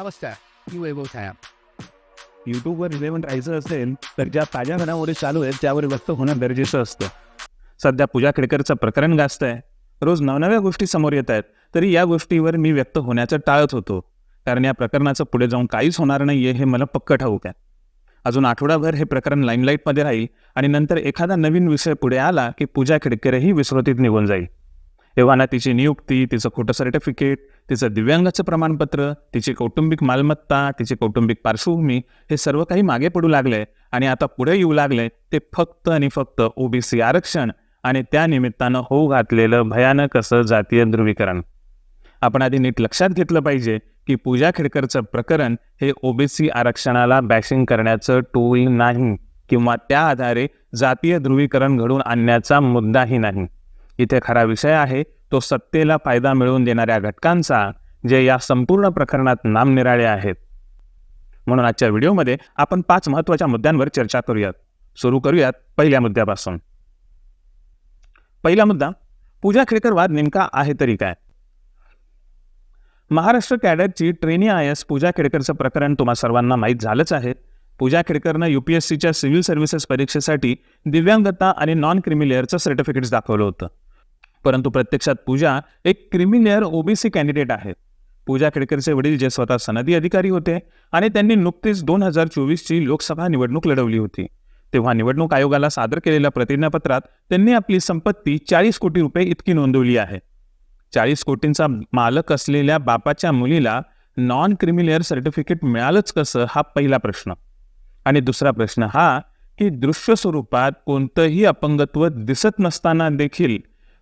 अवस्था ही वैभव छाया. यूट्यूबवर रिलेव्हंट राहायचं असेल तर ज्या ताज्या घडामोडी चालू आहेत त्यावर व्यक्त होणं गरजेचं असतं. सध्या पूजा खेडकरचं प्रकरण गाजत आहे रोज नवनव्या गोष्टी समोर येत आहेत तरी या गोष्टीवर मी व्यक्त होण्याचं टाळत होतो. कारण या प्रकरणाचं पुढे जाऊन काहीच होणार नाही आहे हे मला पक्क ठाऊक आहे. अजून आठवडाभर हे प्रकरण लाईमलाईटमध्ये राहील आणि नंतर एखादा नवीन विषय पुढे आला की पूजा खेडकरही विस्मृतीत निघून जाईल. एव्हाना तिची नियुक्ती तिचं खोटं सर्टिफिकेट तिचं दिव्यांगाचं प्रमाणपत्र तिची कौटुंबिक मालमत्ता तिची कौटुंबिक पार्श्वभूमी हे सर्व काही मागे पडू लागले आणि आता पुढे येऊ लागले ते फक्त आणि फक्त ओबीसी आरक्षण आणि त्या निमित्तानं होऊ घातलेलं भयानक असं जातीय ध्रुवीकरण. आपण आधी नीट लक्षात घेतलं पाहिजे की पूजा खेडकरचं प्रकरण हे ओबीसी आरक्षणाला बॅशिंग करण्याचं टूल नाही किंवा त्या आधारे जातीय ध्रुवीकरण घडून आणण्याचा मुद्दाही नाही. इथे खरा विषय आहे तो सत्तेला फायदा मिळवून देणाऱ्या घटकांचा जे या संपूर्ण प्रकरणात नामनिराळे आहेत. म्हणून आजच्या व्हिडिओमध्ये आपण पाच महत्त्वाच्या मुद्द्यांवर चर्चा करूयात. सुरू करूयात पहिल्या मुद्द्यापासून. पहिला मुद्दा पूजा खेडकर वाद नेमका आहे तरी काय? महाराष्ट्र कॅडरची ट्रेनी आय एस पूजा खेडकरचं प्रकरण तुम्हा सर्वांना माहीत झालंच आहे. पूजा खेडकरनं युपीएससीच्या सिव्हिल सर्व्हिसेस परीक्षेसाठी दिव्यांगता आणि नॉन क्रिमिलेअरचं सर्टिफिकेट्स दाखवलं होतं. परंतु प्रत्यक्षात पूजा एक क्रिमिनियर ओबीसी कॅन्डिडेट आहेत पूजा खेडकरचे वडील जे स्वतः सनदी अधिकारी होते आणि त्यांनी नुकतीच दोन हजार चोवीसची लोकसभा निवडणूक लढवली होती. तेव्हा निवडणूक आयोगाला सादर केलेल्या प्रतिज्ञापत्रात त्यांनी आपली संपत्ती चाळीस कोटी रुपये इतकी नोंदवली आहे. चाळीस कोटींचा मालक असलेल्या बापाच्या मुलीला नॉन क्रिमिलेअर सर्टिफिकेट मिळालंच कसं हा पहिला प्रश्न. आणि दुसरा प्रश्न हा की दृश्य स्वरूपात कोणतंही अपंगत्व दिसत नसताना देखील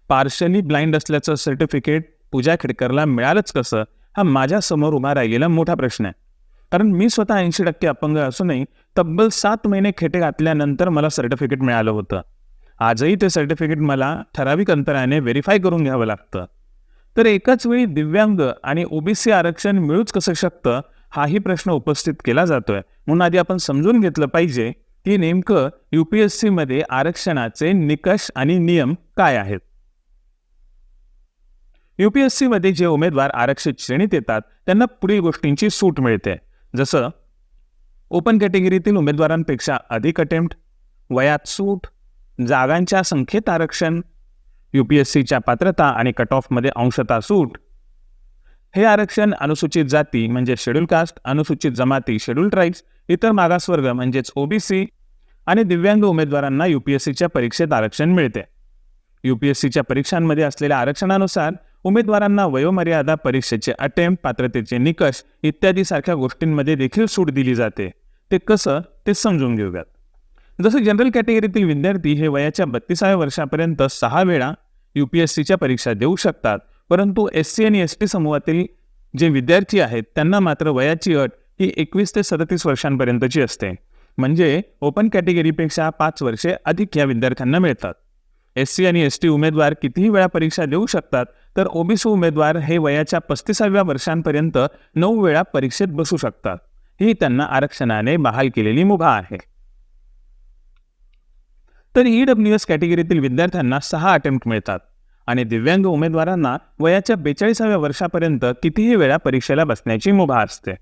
पार्शली ब्लाइंड असल्याचं सर्टिफिकेट पूजा खेडकरला मिळालंच कसं? हा माझ्यासमोर उभा राहिलेला मोठा प्रश्न आहे. कारण मी स्वतः ऐंशी टक्के अपंग असूनही तब्बल सात महिने खेटे घातल्यानंतर मला सर्टिफिकेट मिळालं होतं. आजही ते सर्टिफिकेट मला ठराविक अंतराने व्हेरीफाय करून घ्यावं लागतं. तर एकाच वेळी दिव्यांग आणि ओबीसी आरक्षण मिळूच कसं शकतं? हाही प्रश्न उपस्थित केला जातोय. म्हणून आधी आपण समजून घेतलं पाहिजे की नेमकं यू पी एस सीमध्ये आरक्षणाचे निकष आणि नियम काय आहेत. यूपीएससीमध्ये जे उमेदवार आरक्षित श्रेणीत येतात त्यांना पुढील गोष्टींची सूट मिळते. जसं ओपन कॅटेगरीतील उमेदवारांपेक्षा अधिक अटेम्प्ट वयात सूट जागांच्या संख्येत आरक्षण युपीएससीच्या पात्रता आणि कट ऑफमध्ये अंशता सूट. हे आरक्षण अनुसूचित जाती म्हणजे शेड्यूल कास्ट अनुसूचित जमाती शेड्यूल ट्राईब्स इतर मागासवर्ग म्हणजेच ओबीसी आणि दिव्यांग उमेदवारांना युपीएससीच्या परीक्षेत आरक्षण मिळते. युपीएससीच्या परीक्षांमध्ये असलेल्या आरक्षणानुसार उमेदवारांना वयोमर्यादा परीक्षेचे अटेम्प्ट पात्रतेचे निकष इत्यादी सारख्या गोष्टींमध्ये देखील सूट दिली जाते. ते कसं ते समजून घेऊयात. जसं जनरल कॅटेगरीतील विद्यार्थी हे वयाच्या बत्तीसाव्या वर्षापर्यंत सहा वेळा युपीएससीच्या परीक्षा देऊ शकतात परंतु एस सी आणि एस टी समूहातील जे विद्यार्थी आहेत त्यांना मात्र वयाची अट ही एकवीस ते सदतीस वर्षांपर्यंतची असते. म्हणजे ओपन कॅटेगरीपेक्षा पाच वर्षे अधिक या विद्यार्थ्यांना मिळतात. एस सी आणि एस टी उमेदवार कितीही वेळा परीक्षा देऊ शकतात तर ओबीसी उमेदवार हे वयाच्या पस्तीसाव्या वर्षांपर्यंत नऊ वेळा परीक्षेत बसू शकतात. ही त्यांना आरक्षणाने बहाल केलेली मुभा आहे. तर ई एस कॅटेगरीतील विद्यार्थ्यांना सहा अटेम्प्ट मिळतात आणि दिव्यांग उमेदवारांना वयाच्या बेचाळीसाव्या वर्षापर्यंत कितीही वेळा परीक्षेला बसण्याची मुभा असते.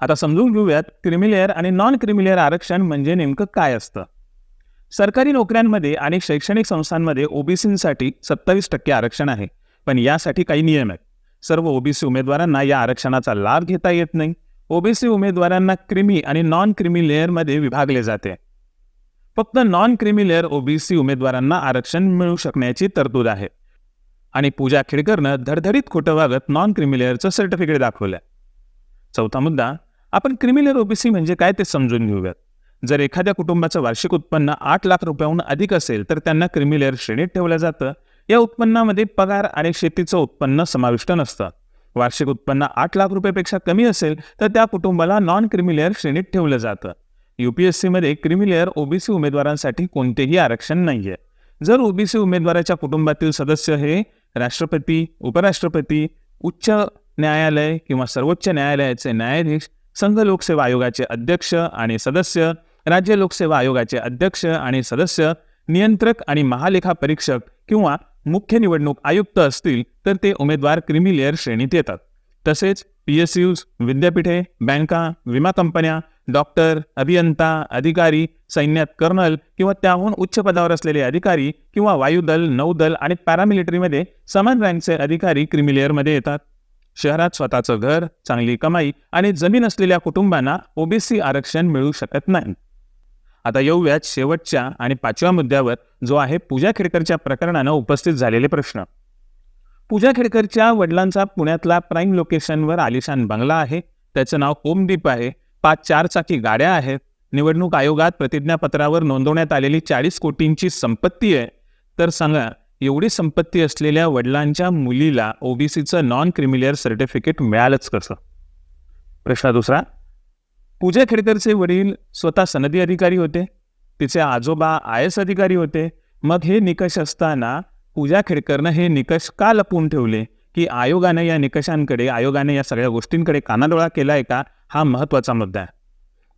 आता समजून घेऊयात क्रिमिलेअर आणि नॉन क्रिमिलेअर आरक्षण म्हणजे नेमकं काय असतं? सरकारी नोकऱ्यांमध्ये आणि शैक्षणिक संस्थांमध्ये ओबीसीसाठी सत्तावीस टक्के आरक्षण आहे. पण यासाठी काही नियम आहेत. सर्व ओबीसी उमेदवारांना या आरक्षणाचा लाभ घेता येत नाही. ओबीसी उमेदवारांना क्रिमी आणि नॉन क्रिमी लेअरमध्ये विभागले जाते. फक्त नॉन क्रिमी लेअर ओबीसी उमेदवारांना आरक्षण मिळू शकण्याची तरतूद आहे. आणि पूजा खेडकरनं धडधडीत खोटं वागत नॉन क्रिमी लेअरचं सर्टिफिकेट दाखवलं चौथा मुद्दा आपण क्रिमिलेअर ओबीसी म्हणजे काय ते समजून घेऊयात. जर एखाद्या कुटुंबाचं वार्षिक उत्पन्न आठ लाख रुपयाहून अधिक असेल तर त्यांना क्रिमिलेअर श्रेणीत ठेवलं जातं. या उत्पन्नामध्ये पगार आणि शेतीचं उत्पन्न समाविष्ट नसतं. वार्षिक उत्पन्न आठ लाख रुपयापेक्षा कमी असेल तर त्या कुटुंबाला नॉन क्रिमिलेअर श्रेणीत ठेवलं जातं. युपीएससीमध्ये क्रिमिलेअर ओबीसी उमेदवारांसाठी कोणतेही आरक्षण नाही आहे जर ओबीसी उमेदवाराच्या कुटुंबातील सदस्य हे राष्ट्रपती उपराष्ट्रपती उच्च न्यायालय किंवा सर्वोच्च न्यायालयाचे न्यायाधीश संघ लोकसेवा आयोगाचे अध्यक्ष आणि सदस्य राज्य लोकसेवा आयोगाचे अध्यक्ष आणि सदस्य नियंत्रक आणि महालेखा परीक्षक किंवा मुख्य निवडणूक आयुक्त असतील तर ते उमेदवार क्रिमिलेअर श्रेणीत येतात. तसेच पी एस यूज विद्यापीठे बँका विमा कंपन्या डॉक्टर अभियंता अधिकारी सैन्यात कर्नल किंवा त्याहून उच्च पदावर असलेले अधिकारी किंवा वायुदल नौदल आणि पॅरामिलिटरीमध्ये समान रँकचे अधिकारी क्रिमिलेअरमध्ये येतात. शहरात स्वतःचं घर चांगली कमाई आणि जमीन असलेल्या कुटुंबांना ओबीसी आरक्षण मिळू शकत नाही. आता येऊयात शेवटच्या आणि पाचव्या मुद्द्यावर जो आहे पूजा खेडकरच्या प्रकरणानं उपस्थित झालेले प्रश्न. पूजा खेडकरच्या वडिलांचा पुण्यातला प्राईम लोकेशनवर आलिशान बंगला आहे. त्याचं नाव ओमदीप आहे. पाच चार चाकी गाड्या आहेत. निवडणूक आयोगात प्रतिज्ञापत्रावर नोंदवण्यात आलेली चाळीस कोटींची संपत्ती आहे. तर सांगा एवढी संपत्ती असलेल्या वडिलांच्या मुलीला ओबीसीचं नॉन क्रिमिलियर सर्टिफिकेट मिळालंच कसं? प्रश्न दुसरा पूजा खेडकरचे वडील स्वतः सनदी अधिकारी होते. तिचे आजोबा आय एस अधिकारी होते. मग हे निकष असताना पूजा खेडकरनं हे निकष का लपवून ठेवले? की आयोगानं या निकषांकडे आयोगाने या सगळ्या गोष्टींकडे कानाडोळा केला आहे का? हा महत्त्वाचा मुद्दा आहे.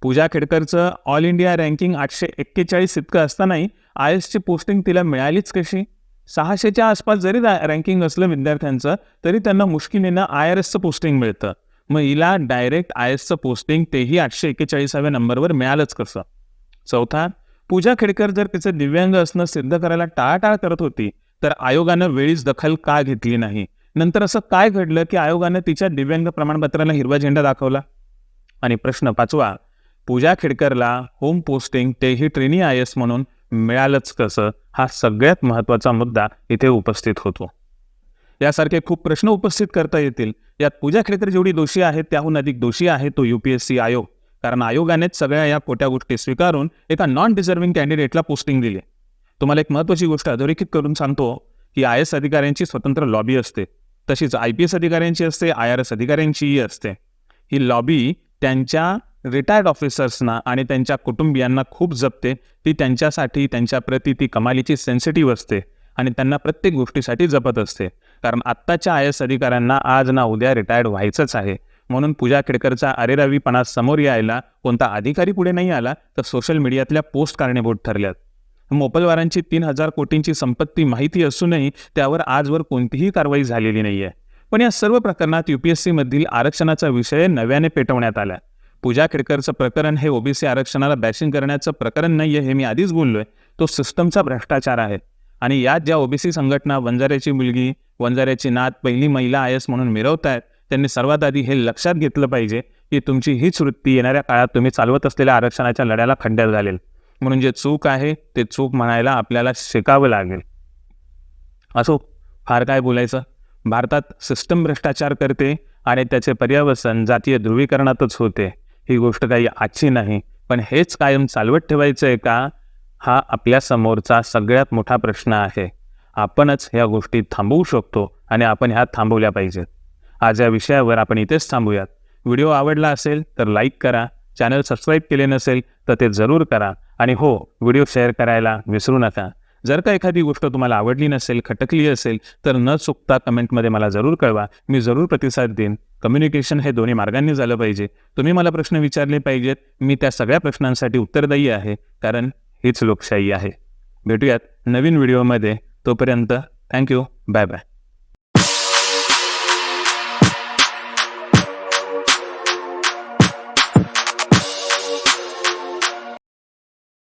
पूजा खेडकरचं ऑल इंडिया रँकिंग आठशे एक्केचाळीस इतकं असतानाही आय एसची पोस्टिंग तिला मिळालीच कशी? सहाशेच्या आसपास जरी रँकिंग असलं विद्यार्थ्यांचं तरी त्यांना मुश्किलीनं आय आर एसचं पोस्टिंग मिळतं. मग हिला डायरेक्ट आय एसचं पोस्टिंग तेही आठशे एक्केचाळीसाव्या नंबरवर मिळालंच कसं? चौथा पूजा खेडकर जर तिचं दिव्यांग असणं सिद्ध करायला टाळाटाळ करत होती तर आयोगानं वेळीच दखल का घेतली नाही? नंतर असं काय घडलं की आयोगानं तिच्या दिव्यांग प्रमाणपत्राला हिरवा झेंडा दाखवला? आणि प्रश्न पाचवा पूजा खेडकरला होम पोस्टिंग तेही ट्रेनी आय एस म्हणून मिळालंच कसं? हा सगळ्यात महत्त्वाचा मुद्दा इथे उपस्थित होतो. यासारखे खूप प्रश्न उपस्थित करता येतील. यात पूजा खेत्र जेवढी दोषी आहे त्याहून अधिक दोषी आहे तो यूपीएससी आयोग. कारण आयोगानेच सगळ्या या खोट्या गोष्टी स्वीकारून एका नॉन डिझर्विंग कॅन्डिडेटला पोस्टिंग दिली तुम्हाला एक महत्त्वाची गोष्ट अधोरेखित करून सांगतो की आय एस अधिकाऱ्यांची स्वतंत्र लॉबी असते. तशीच आय पी एस अधिकाऱ्यांची असते आय आर एस अधिकाऱ्यांचीही असते. ही लॉबी त्यांच्या रिटायर्ड ऑफिसर्सना आणि त्यांच्या कुटुंबियांना खूप जपते. ती त्यांच्यासाठी त्यांच्याप्रती ती कमालीची सेन्सिटिव्ह असते. आणि त्यांना प्रत्येक गोष्टीसाठी जपत असते. कारण आत्ताच्या आय एस अधिकाऱ्यांना आज ना उद्या रिटायर्ड व्हायचंच आहे. म्हणून पूजा खेडकरचा अरेरावीपणा समोर यायला कोणता अधिकारी पुढे नाही आला तर सोशल मीडियातल्या पोस्ट कारणीभूत ठरल्यात. मोपलवारांची तीन हजार कोटींची संपत्ती माहिती असूनही त्यावर आजवर कोणतीही कारवाई झालेली नाही आहे पण या सर्व प्रकरणात युपीएससीमधील आरक्षणाचा विषय नव्याने पेटवण्यात आला. पूजा खेडकरचं प्रकरण हे ओबीसी आरक्षणाला बॅशिंग करण्याचं प्रकरण नाही आहे हे मी आधीच बोललोय. तो सिस्टमचा भ्रष्टाचार आहे. आणि यात ज्या ओबीसी संघटना वंजाऱ्याची मुलगी वंजाऱ्याची नात पहिली महिला आय एस म्हणून मिरवत आहेत त्यांनी सर्वात आधी हे लक्षात घेतलं पाहिजे की तुमची हीच वृत्ती येणाऱ्या काळात तुम्ही चालवत असलेल्या आरक्षणाच्या लढ्याला खंड्यात घालेल म्हणून जे चूक आहे ते चूक म्हणायला आपल्याला शिकावं लागेल. असो फार काय बोलायचं? भारतात सिस्टम भ्रष्टाचार करते आणि त्याचे पर्यावसन जातीय ध्रुवीकरणातच होते. ही गोष्ट काही आजची नाही पण हेच कायम चालवत ठेवायचं आहे का? हा आपल्या समोरचा सगळ्यात मोठा प्रश्न आहे. आपणच ह्या गोष्टी थांबवू शकतो आणि आपण ह्या थांबवल्या पाहिजेत. आज या विषयावर आपण इथेच थांबूयात. व्हिडिओ आवडला असेल तर लाईक करा. चॅनल सबस्क्राईब केले नसेल तर ते जरूर करा. आणि हो व्हिडिओ शेअर करायला विसरू नका. जर का एखादी गोष्ट तुम्हाला आवडली नसेल खटकली असेल तर न चुकता कमेंटमध्ये मला जरूर कळवा. मी जरूर प्रतिसाद देईन. कम्युनिकेशन हे दोन्ही मार्गांनी झालं पाहिजे. तुम्ही मला प्रश्न विचारले पाहिजेत. मी त्या सगळ्या प्रश्नांसाठी उत्तरदायी आहे. कारण हीच लोकशाही आहे. भेटूयात नवीन व्हिडिओमध्ये. तोपर्यंत थँक्यू बाय बाय